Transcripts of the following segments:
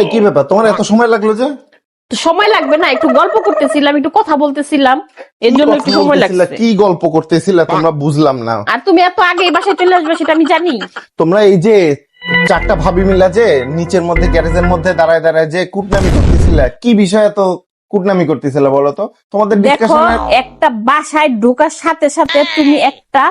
এই কি ব্যাপার? তোমার এত সময় লাগল যে? সময় লাগবে না একটু গল্প করতেছিলাম একটু কথা বলতেছিলাম। এর জন্য একটু সময় লাগছে। কি গল্প করতেছিলে? তোমরা বুঝলাম না। আর তুমি এত আগে এই বাসায় চলে আসবে সেটা আমি জানি। তোমরা এই যে চারটা ভাবি মিলা যে নিচের মধ্যে গ্যারেজের মধ্যে দাঁড়ায় দাঁড়ায় যে কুটনামি করতেছিলে কি বিষয় তো কুটনামি করতেছিলে বলো তো তোমাদের দেখো একটা বাসায় ঢোকার সাথে সাথে তুমি একটা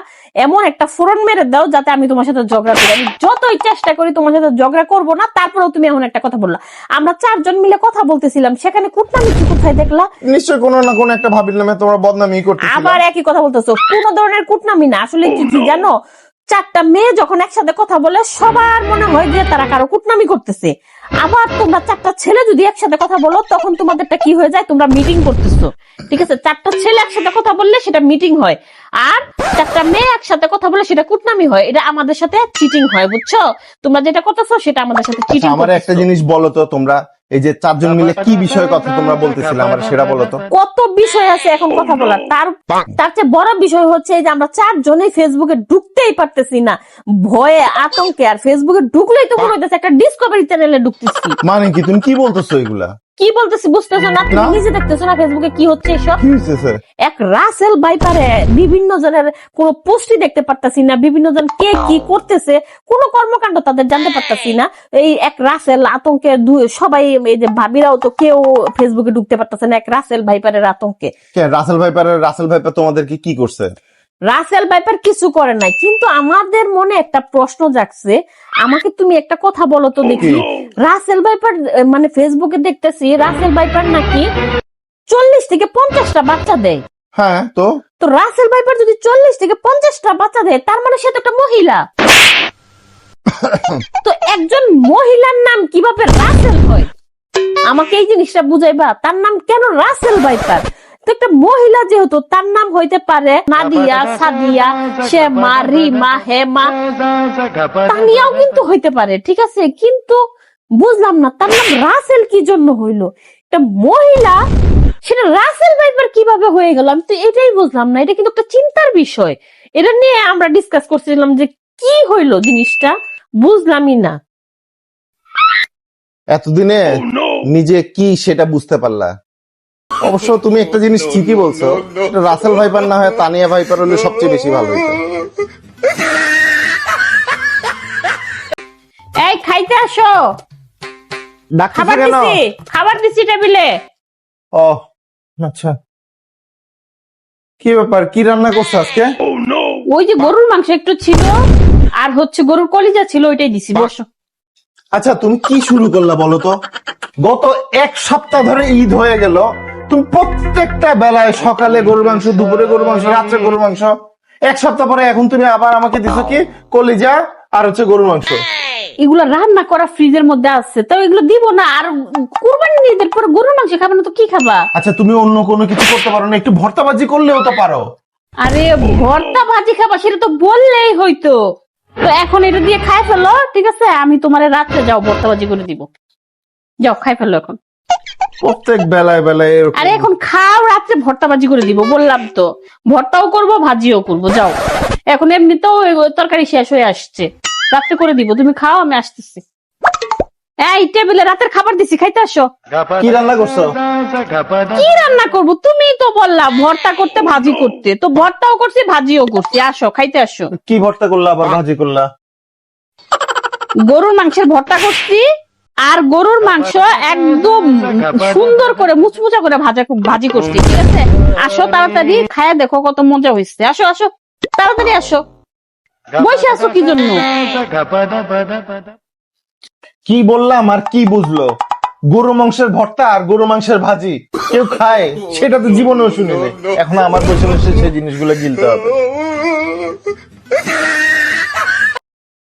এমন একটা ফোরন মেরে দাও যাতে আমি তোমার সাথে ঝগড়া করি। আমি যতই চেষ্টা করি তোমার সাথে ঝগড়া করব না তারপরেও তুমি এমন একটা কথা বললা। আমরা চারজন মিলে কথা বলতেছিলাম সেখানে কুটনামি কি কোথায় দেখলা? নিশ্চয় কোনো না কোনো একটা ভাবির নামে তোমরা বদনামি করতেছিলে। আবার একই কথা বলতেছো। কোন ধরনের কুটনামি না। আসলে কি জানো? চারটা মেয়ে যখন একসাথে কথা বলে সবার মনে হয় যে তারা কারও কুটনামি করতেছে। আবার তোমরা চারটা ছেলে যদি একসাথে কথা বলো তখন তোমাদেরটা কি হয়ে যায়? তোমরা মিটিং করতেছো। ঠিক আছে? চারটা ছেলে একসাথে কথা বললে সেটা মিটিং হয়। আর চারটা মেয়ে একসাথে কথা বলে সেটা কুটনামি হয়। এটা আমাদের সাথে চিটিং হয় বুঝছ? তোমরা যেটা করতেছো সেটা আমাদের সাথে আচ্ছা, চিটিং আমার একটা জিনিস বলো তো তোমরা। এই যে চারজন মিলে কি বিষয়ে কথা তোমরা বলতেছিলে আমার সেটা বলো তো? কত বিষয় আছে এখন কথা বলার? তার তার চেয়ে বড় বিষয় হচ্ছে এই যে আমরা চারজনেই ফেসবুকে ঢুকতেই পারতেছি না। ভয়ে আতঙ্কে আর ফেসবুকে ঢুকলেই তো মনে হইতেছে একটা ডিসকভারি চ্যানেলে ঢুকতেছি। মানে কি? তুমি কি বলতেছো এগুলা? কি বলতেছি বুঝতেছো না? তুমি নিজে দেখতেছো না ফেসবুকে কি হচ্ছে এসব? কি হয়েছে স্যার এক রাসেল বাইপারে বিভিন্ন জনের কোনো পোস্টই দেখতে পারতাছি না। বিভিন্ন জন কে কি করতেছে? কোনো কর্মকাণ্ড তাদের জানতে পারতাছি না। এই এক রাসেল আতঙ্কে সবাই এই যে ভাবিরাও তো কেউ ফেসবুকে ঢুকতে পারতেছে না এক রাসেল ভাইপারের আতঙ্কে। কে? রাসেল ভাইপার রাসেল ভাইপার তোমাদেরকে কি করছে? রাসেল ভাইপার কিছু করে নাই। কিন্তু আমাদের মনে একটা প্রশ্ন জাগছে। আমাকে তুমি একটা কথা বলো তো দেখি। রাসেল ভাইপার মানে ফেসবুকে দেখতেছি রাসেল ভাইপার নাকি চল্লিশ থেকে পঞ্চাশটা বাচ্চা দেয়। হ্যাঁ তো? তো রাসেল ভাইপার যদি চল্লিশ থেকে পঞ্চাশটা বাচ্চা দেয় তার মানে সে তো একটা মহিলা। তো একজন মহিলার নাম কীভাবে রাসেল হয়? আমাকে এই জিনিসটা বুঝাইবা। তার নাম কেন রাসেল ভাইপার? তো একটা মহিলা যেহেতু তার নাম হইতে পারে নাদিয়া সাদিয়া শেমা রিমা হেমা তানিয়াও কিন্তু হইতে পারে ঠিক আছে? কিন্তু বুঝলাম না তার নাম রাসেল কি জন্য হইল? একটা মহিলা সেটা রাসেল ভাইপার কীভাবে হয়ে গেল? আমি তো এটাই বুঝলাম না এটা কিন্তু একটা চিন্তার বিষয়। এটা নিয়ে আমরা ডিসকাস করছিলাম যে কি হইল জিনিসটা বুঝলামই না। এতদিনে নিজে কি সেটা বুঝতে পারলা? অবশ্য তুমি একটা জিনিস ঠিকই বলছো রাসেল ভাইপার না হয় তানিয়া ভাইপার হলে সবচেয়ে বেশি ভালো হতো এই খাইতে আসো। খাবার দিছি খাবার দিছি টেবিলে। ও আচ্ছা। কি ব্যাপার কি রান্না করছ আজকে? ওই যে গরুর মাংস একটু ছিল আর হচ্ছে গরুর কলিজা ছিল ওইটাই দিছি বসো। আচ্ছা তুমি কি শুরু করলা বলো তো? গত এক সপ্তাহ ধরে ঈদ হয়ে গেল তুমি প্রত্যেকটা বেলায় সকালে গরুর মাংস দুপুরে গরুর মাংস রাত্রে গরুর মাংস। এক সপ্তাহ পরে এখন তুমি আবার আমাকে দিছো কি? কলিজা আর হচ্ছে গরুর মাংস। এগুলো রান্না করা ফ্রিজের মধ্যে আছে তো এগুলো দিব না। আর কুরবানি ঈদের পরে গরুর মাংস খাবে না তো কি খাবা? আচ্ছা তুমি অন্য কোনো কিছু করতে পারো না একটু ভর্তাবাজি করলেও তো পারো। আরে ভর্তা ভাজি খাবা সেটা তো বললেই হইতো। তো এখন এটা দিয়ে খাই ফেলো ঠিক আছে? আমি তোমারে রাত্রে যাও ভর্তা ভাজি করে দিব। যাও খাই ফেলো এখন। প্রত্যেক বেলায় বেলায় এরকম। আরে এখন খাও রাত্রে ভর্তা ভাজি করে দিব বললাম তো। ভর্তাও করব ভাজিও করব যাও। এখন এমনিতেও তরকারি শেষ হয়ে আসছে। রাত্রে করে দিব তুমি খাও আমি আসতেছি। এই টেবিলে রাতের খাবার দিছি খাইতে আসো। কি রান্না করছ? কি রান্না করব? তুমি তো বললা ভর্তা করতে ভাজি করতে। তো ভর্তাও করছি ভাজিও করছি। আসো খাইতে আসো। কি ভর্তা করলা আবার ভাজি করলা? গরুর মাংসের ভর্তা করছি আর গরুর মাংস একদম সুন্দর করে মুচমুচা করে ভাজা খুব ভাজি করছি ঠিক আছে? আসো তাড়াতাড়ি খায়া দেখো কত মজা হয়েছে আসো আসো তাড়াতাড়ি আসো। বসে আসো কি জন্য? কি বললাম আর কি বুঝলো? গরু মাংসের ভর্তা আর গরু মাংসের ভাজি কেউ খায় সেটা তো জীবনেও শুনিনি এখন আমার বসে বসে সেই জিনিসগুলো গিলতে হবে।